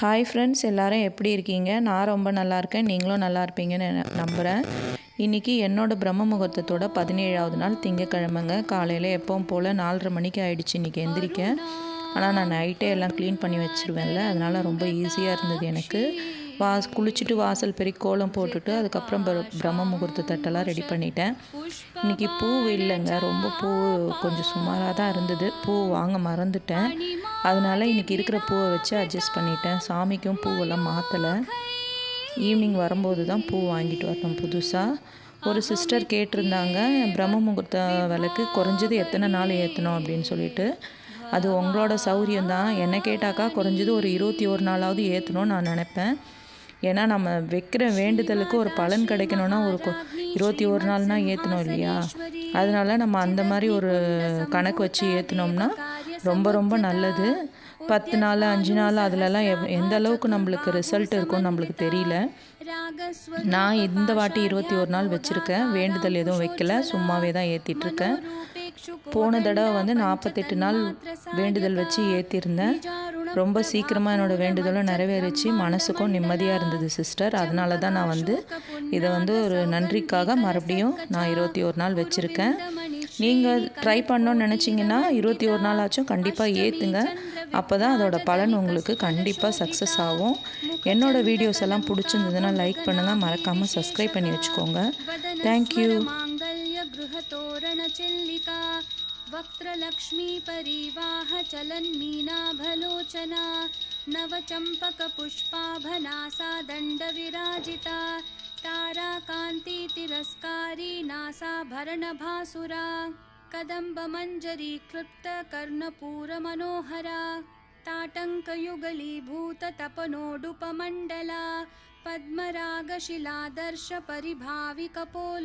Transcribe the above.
Hi friends எல்லாரும் எப்படி இருக்கீங்க? நான் ரொம்ப நல்லா இருக்கேன். நீங்களும் நல்லா இருப்பீங்கன்னு நம்புகிறேன் இன்றைக்கி என்னோடய பிரம்ம முகூர்த்தத்தோட பதினேழாவது நாள் திங்கக்கிழமைங்க. காலையில் எப்பவும் போல் நாலரை மணிக்கு ஆயிடுச்சு இன்றைக்கி எந்திரிக்க. ஆனால் நான் நைட்டே எல்லாம் க்ளீன் பண்ணி வச்சிருவேன்ல. அதனால் ரொம்ப ஈஸியாக இருந்தது எனக்கு. வாஸ் குளிச்சுட்டு வாசல் பெரிய கோலம் போட்டுட்டு அதுக்கப்புறம் பிரம்ம முகூர்த்த தட்டெல்லாம் ரெடி பண்ணிட்டேன். இன்றைக்கி பூ இல்லைங்க. ரொம்ப பூ கொஞ்சம் சுமாராக தான் இருந்தது. பூ வாங்க மறந்துட்டேன். அதனால இன்றைக்கி இருக்கிற பூவை வச்சு அட்ஜஸ்ட் பண்ணிட்டேன். சாமிக்கும் பூவெல்லாம் மாற்றலை ஈவினிங் வரும்போது தான் பூ வாங்கிட்டு வரணும் புதுசாக ஒரு சிஸ்டர் கேட்டிருந்தாங்க பிரம்ம முகூர்த்த விளக்கு குறைஞ்சது எத்தனை நாள் ஏற்றணும் அப்படின்னு சொல்லிட்டு. அது உங்களோட சௌரியம் தான். என்னை கேட்டாக்கா குறைஞ்சது ஒரு இருபத்தி ஒரு நாளாவது ஏற்றணும்னு நான் நினைப்பேன். ஏன்னா நம்ம வைக்கிற வேண்டுதலுக்கு ஒரு பலன் கிடைக்கணும்னா ஒரு இருபத்தி ஒரு நாள்னா ஏற்றணும் இல்லையா? அதனால நம்ம அந்த மாதிரி ஒரு கணக்கு வச்சு ஏற்றினோம்னா ரொம்ப ரொம்ப நல்லது. பத்து நாள் அஞ்சு நாள் அதுலலாம் எவ் எந்த அளவுக்கு நம்மளுக்கு ரிசல்ட் இருக்கும்னு நம்மளுக்கு தெரியல. நான் இந்த வாட்டி இருபத்தி ஒரு நாள் வச்சுருக்கேன். வேண்டுதல் எதுவும் வைக்கல. சும்மாவே தான் ஏற்றிட்டுருக்கேன் போன தடவை வந்து நாற்பத்தெட்டு நாள் வேண்டுதல் வச்சு ஏற்றிருந்தேன் ரொம்ப சீக்கிரமாக என்னோடய வேண்டுதலும் நிறைவேறிச்சு. மனசுக்கும் நிம்மதியாக இருந்தது சிஸ்டர் அதனால தான் நான் வந்து இதை வந்து ஒரு நன்றிக்காக மறுபடியும் நான் இருபத்தி ஒரு நாள் வச்சுருக்கேன். நீங்கள் ட்ரை பண்ணோன்னு நினச்சிங்கன்னா இருபத்தி ஒரு நாள் ஆச்சும் கண்டிப்பாக ஏற்றுங்க அப்போ தான் அதோட பலன் உங்களுக்கு கண்டிப்பாக சக்ஸஸ் ஆகும் என்னோட வீடியோஸ் எல்லாம் பிடிச்சிருந்ததுன்னா லைக் பண்ணுங்கள் மறக்காமல் சப்ஸ்கிரைப் பண்ணி வச்சுக்கோங்க தேங்க்யூ माङ्गल्यगृहतोरणचिल्लिका वक्त्रलक्ष्मी परिवाह चलन्मीनाभलोचना नवचम्पकपुष्पाभनासा दण्डविराजिता ताराकान्तितिरस्कारी नासाभरणभासुरा कदम्बमञ्जरीकृप्तकर्णपूरमनोहरा ताटङ्कयुगलीभूततपनोडुपमण्डला पद्मरागशिलादर्शपरिभाविकपोल